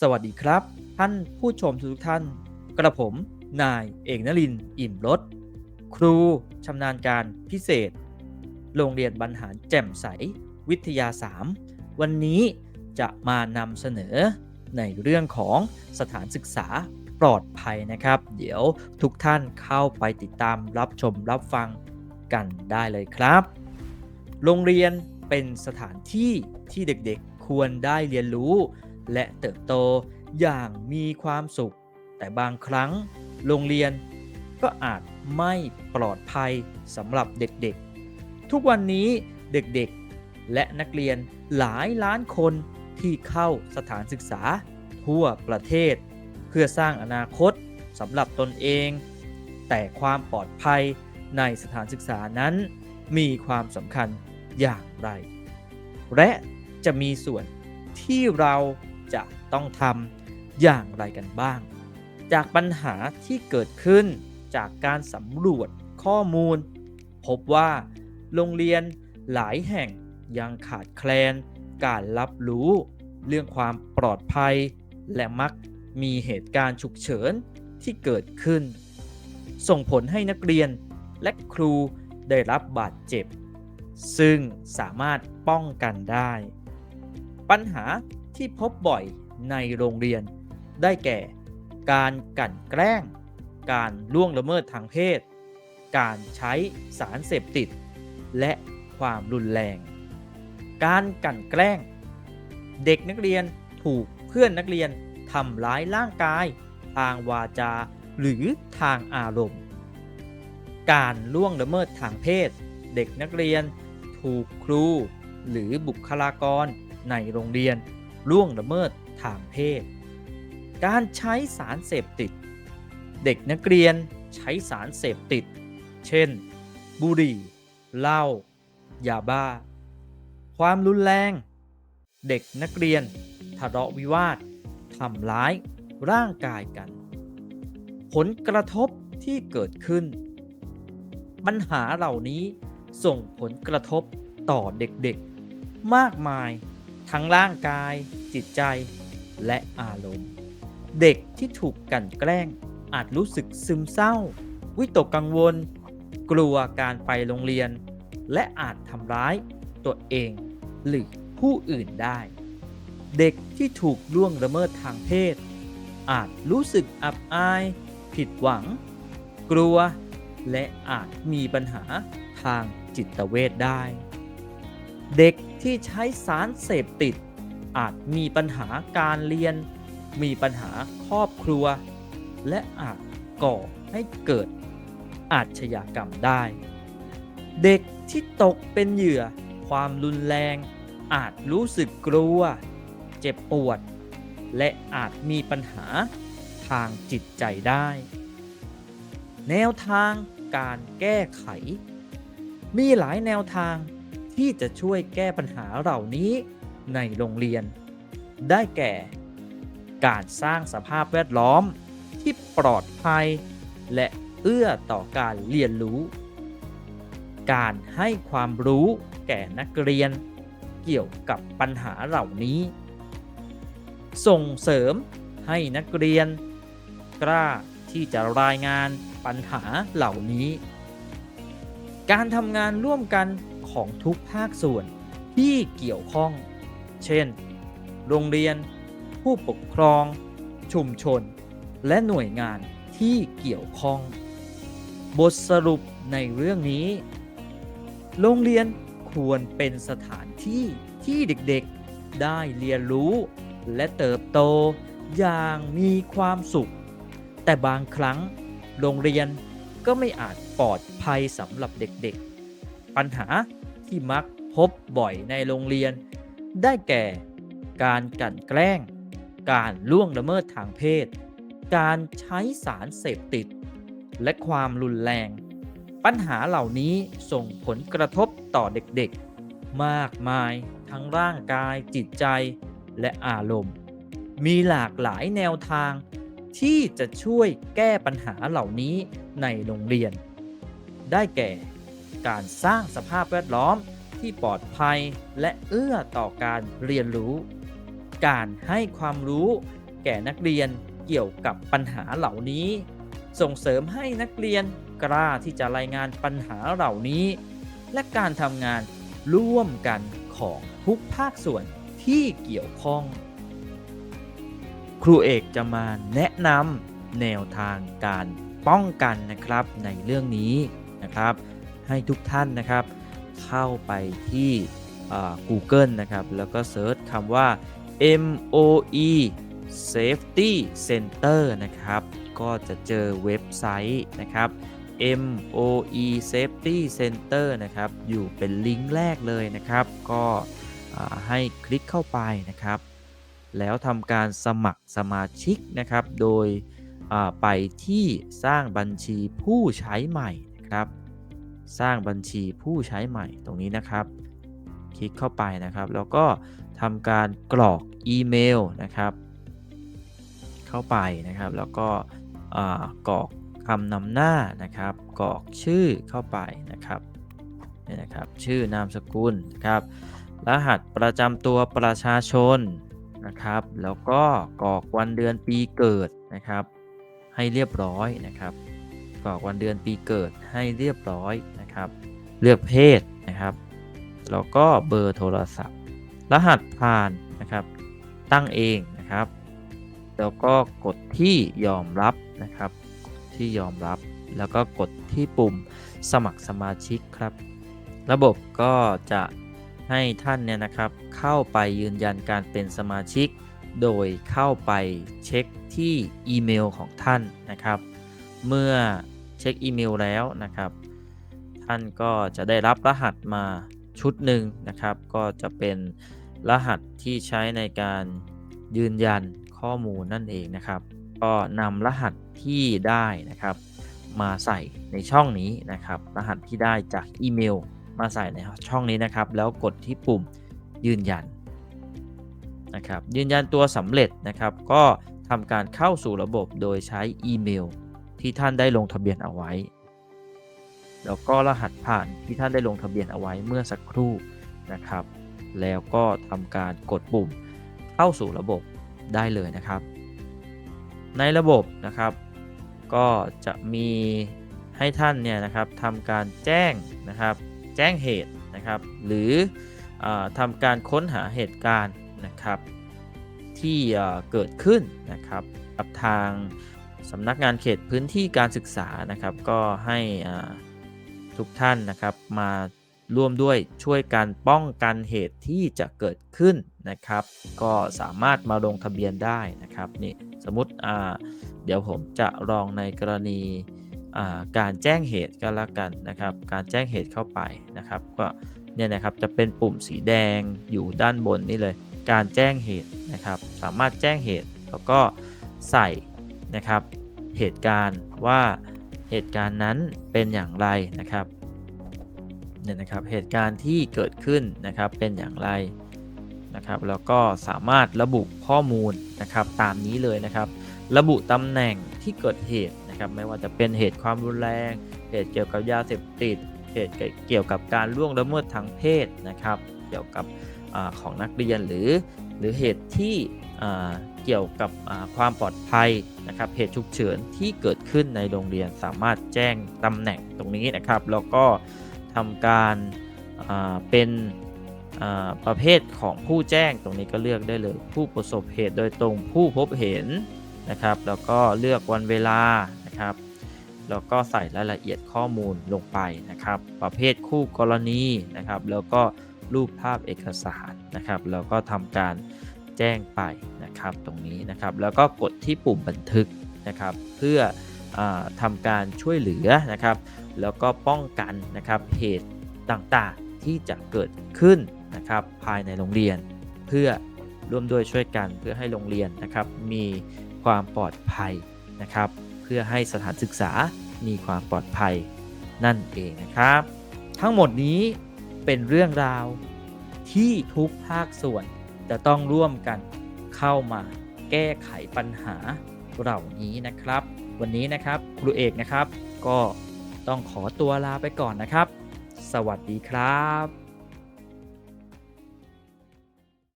สวัสดีครับ ท่านผู้ชมทุกท่าน กระผมนายเอกนรินอิ่มรสครูชำนาญการพิเศษ โรงเรียนบรรหารแจ่มใส วิทยา 3 วันนี้จะมานำเสนอในเรื่องของสถานศึกษาปลอดภัยนะครับ เดี๋ยวทุกท่านเข้าไปติดตามรับชมรับฟังกันได้เลยครับ โรงเรียนเป็นสถานที่ที่เด็กๆควรได้เรียนรู้ และเติบโตอย่างมีความสุข แต่บางครั้งโรงเรียนก็อาจไม่ปลอดภัยสำหรับเด็กๆ ทุกวันนี้เด็กๆ และนักเรียนหลายล้านคนที่เข้าสถานศึกษาทั่วประเทศ เพื่อสร้างอนาคตสำหรับตนเอง แต่ความปลอดภัยในสถานศึกษานั้นมีความสำคัญอย่างไร และจะมีส่วนที่เรา ต้องทำอย่างไรกันบ้าง จากปัญหาที่เกิดขึ้นจากการสำรวจข้อมูล พบว่าโรงเรียนหลายแห่งยังขาดแคลน การรับรู้ เรื่องความปลอดภัย และมักมีเหตุการณ์ฉุกเฉินที่เกิดขึ้น ส่งผลให้นักเรียนและครูได้รับบาดเจ็บ ซึ่งสามารถป้องกันได้ ปัญหาที่พบบ่อย ในโรงเรียน ได้แก่ การกั่นแกล้ง การล่วงละเมิดทางเพศ การใช้สารเสพติด และความรุนแรง การกั่นแกล้ง เด็กนักเรียนถูกเพื่อนนักเรียนทำร้ายร่างกาย ทางวาจา หรือทางอารมณ์ การล่วงละเมิดทางเพศ เด็กนักเรียนถูกครูหรือบุคลากรในโรงเรียนล่วงละเมิด ทางเพศ การใช้สารเสพติด เด็กนักเรียนใช้สารเสพติด เช่น บุหรี่เหล้ายาบ้า ความรุนแรง เด็กนักเรียนทะเลาะวิวาททำร้ายร่างกายกัน ผลกระทบที่เกิดขึ้น ปัญหาเหล่านี้ส่งผลกระทบต่อเด็กๆ มากมาย ทั้งร่างกายจิตใจ และอารมณ์ เด็กที่ถูกกั่นแกล้ง อาจรู้สึกซึมเศร้า วิตกกังวล กลัวการไปโรงเรียน และอาจทำร้ายตัวเองหรือผู้อื่นได้ เด็กที่ถูกล่วงละเมิดทางเพศ อาจรู้สึกอับอาย ผิดหวัง กลัว และอาจมีปัญหาทางจิตเวชได้ เด็กที่ใช้สารเสพติด อาจมีปัญหาการเรียน มีปัญหาครอบครัว และอาจก่อให้เกิดอาชญากรรมได้ เด็กที่ตกเป็นเหยื่อความรุนแรง อาจรู้สึกกลัว เจ็บปวด และอาจมีปัญหาทางจิตใจได้ แนวทางการแก้ไข มีหลายแนวทางที่จะช่วยแก้ปัญหาเหล่านี้ ในโรงเรียน ได้แก่ การสร้างสภาพแวดล้อมที่ปลอดภัย และเอื้อต่อการเรียนรู้ การให้ความรู้แก่นักเรียน เกี่ยวกับปัญหาเหล่านี้ ส่งเสริมให้นักเรียน กล้าที่จะรายงานปัญหาเหล่านี้ การทำงานร่วมกันของทุกภาคส่วนที่เกี่ยวข้อง เช่น โรงเรียน ผู้ปกครอง ชุมชน และหน่วยงานที่เกี่ยวข้อง บทสรุปในเรื่องนี้ โรงเรียนควรเป็นสถานที่ที่เด็กๆได้เรียนรู้ และเติบโตอย่างมีความสุข แต่บางครั้งโรงเรียนก็ไม่อาจปลอดภัยสำหรับเด็กๆ ปัญหาที่มักพบบ่อยในโรงเรียน ได้แก่ การกลั่นแกล้ง การล่วงละเมิดทางเพศ การใช้สารเสพติด และความรุนแรง ปัญหาเหล่านี้ส่งผลกระทบต่อเด็กๆ มากมายทั้งร่างกายจิตใจและอารมณ์ มีหลากหลายแนวทางที่จะช่วยแก้ปัญหาเหล่านี้ในโรงเรียน ได้แก่ การสร้างสภาพแวดล้อม ที่ปลอดภัยและเอื้อต่อการเรียนรู้ การให้ความรู้แก่นักเรียนเกี่ยวกับปัญหาเหล่านี้ ส่งเสริมให้นักเรียนกล้าที่จะรายงานปัญหาเหล่านี้ และการทำงานร่วมกันของทุกภาคส่วนที่เกี่ยวข้อง ครูเอกจะมาแนะนำแนวทางการป้องกันนะครับในเรื่องนี้นะครับ ให้ทุกท่านนะครับ เข้าไปที่ Google นะครับ แล้วก็เซิร์ชคำว่า MOE Safety Center นะครับ ก็จะเจอเว็บไซต์นะครับ MOE Safety Center นะครับ อยู่เป็นลิงก์แรกเลยนะครับ ก็ให้คลิกเข้าไปนะครับ แล้วทำการสมัครสมาชิกนะครับ โดยไปที่สร้างบัญชีผู้ใช้ใหม่นะครับ สร้างบัญชีผู้ใช้ใหม่ตรงนี้นะครับ คลิกเข้าไปนะครับ แล้วก็ทำการกรอกอีเมลนะครับ เข้าไปนะครับ แล้วก็กรอกคำนำหน้านะครับ กรอกชื่อเข้าไปนะครับนี่นะครับ ชื่อนามสกุลนะครับ รหัสประจำตัวประชาชนนะครับ แล้วก็กรอกวันเดือนปีเกิดนะครับ ให้เรียบร้อยนะครับกรอกวันเดือนปีเกิดให้เรียบร้อย นะครับ เลือกเพศนะครับแล้วก็เบอร์โทรศัพท์ รหัสผ่านนะครับ ตั้งเองนะครับ แล้วก็กดที่ยอมรับนะครับที่ยอมรับ แล้วก็กดที่ปุ่มสมัครสมาชิกครับ ระบบก็จะให้ท่านเนี่ยนะครับเข้าไปยืนยันการเป็นสมาชิก โดยเข้าไปเช็คที่อีเมลของท่านนะครับ เมื่อเช็คอีเมลแล้วนะครับ ท่านก็จะได้รับรหัสมาชุดหนึ่งนะครับ ก็จะเป็นรหัสที่ใช้ในการยืนยันข้อมูลนั่นเองนะครับ ก็นำรหัสที่ได้นะครับ มาใส่ในช่องนี้นะครับ รหัสที่ได้จากอีเมล มาใส่ในช่องนี้นะครับ แล้วกดที่ปุ่มยืนยันนะครับ ยืนยันตัวสำเร็จนะครับ ก็ทำการเข้าสู่ระบบโดยใช้อีเมล ที่ท่านได้ลงทะเบียนเอาไว้ แล้วก็รหัสผ่านที่ท่านได้ลงทะเบียนเอาไว้เมื่อสักครู่นะครับ แล้วก็ทำการกดปุ่มเข้าสู่ระบบได้เลยนะครับ ในระบบนะครับ ก็จะมีให้ท่านเนี่ยนะครับทำการแจ้งนะครับแจ้งเหตุนะครับ หรืออทำการค้นหาเหตุการณ์นะครับ ที่เกิดขึ้นนะครับกับทางสำนักงานเขตพื้นที่การศึกษานะครับ ก็ให้อ่า ทุกท่านนะครับมาร่วมด้วยช่วยกันป้องกันเหตุที่จะเกิดขึ้นนะครับ ก็สามารถมาลงทะเบียนได้นะครับนี่สมมติอ่าเดี๋ยวผมจะลองในกรณีอ่าการแจ้งเหตุก็แล้วกันนะครับ การแจ้งเหตุเข้าไปนะครับ ก็เนี่ยนะครับจะเป็นปุ่มสีแดงอยู่ด้านบนนี่เลย การแจ้งเหตุนะครับ สามารถแจ้งเหตุแล้วก็ใส่นะครับเหตุการณ์ว่า เหตุการณ์นั้นเป็นอย่างไรนะครับเนี่ยนะครับเหตุการณ์ที่เกิดขึ้นนะครับเป็นอย่างไรนะครับแล้วก็สามารถระบุข้อมูลนะครับตามนี้เลยนะครับ ระบุตำแหน่งที่เกิดเหตุนะครับไม่ว่าจะเป็นเหตุความรุนแรง เหตุเกี่ยวกับยาเสพติด เหตุเกี่ยวกับการล่วงละเมิดทางเพศนะครับ เกี่ยวกับอของนักเรียนหรือหรือเหตุที่ เกี่ยวกับความปลอดภัยนะครับเหตุฉุกเฉินที่เกิดขึ้นในโรงเรียนสามารถแจ้งตำแหน่งตรงนี้นะครับ แล้วก็ทำการาเป็นประเภทของผู้แจ้งตรงนี้ก็เลือกได้เลย ผู้ประสบเหตุโดยตรงผู้พบเห็นนะครับ แล้วก็เลือกวันเวลานะครับแล้วก็ใส่รายละเอียดข้อมูลลงไปนะครับ ประเภทคู่กรณีนะครับ แล้วก็รูปภาพเอกสารนะครับ แล้วก็ทำการ แจ้งไปนะครับตรงนี้นะครับ แล้วก็กดที่ปุ่มบันทึกนะครับ เพื่ออทำการช่วยเหลือนะครับ แล้วก็ป้องกันนะครับเหตุต่างๆที่จะเกิดขึ้นนะครับภายในโรงเรียน เพื่อร่วมด้วยช่วยกันเพื่อให้โรงเรียนนะครับมีความปลอดภัยนะครับ เพื่อให้สถานศึกษามีความปลอดภัยนั่นเองนะครับ ทั้งหมดนี้เป็นเรื่องราวที่ทุกภาคส่วน จะต้องร่วมกันเข้ามาแก้ไขปัญหาเหล่านี้นะครับ วันนี้นะครับครูเอกนะครับ ก็ต้องขอตัวลาไปก่อนนะครับ สวัสดีครับ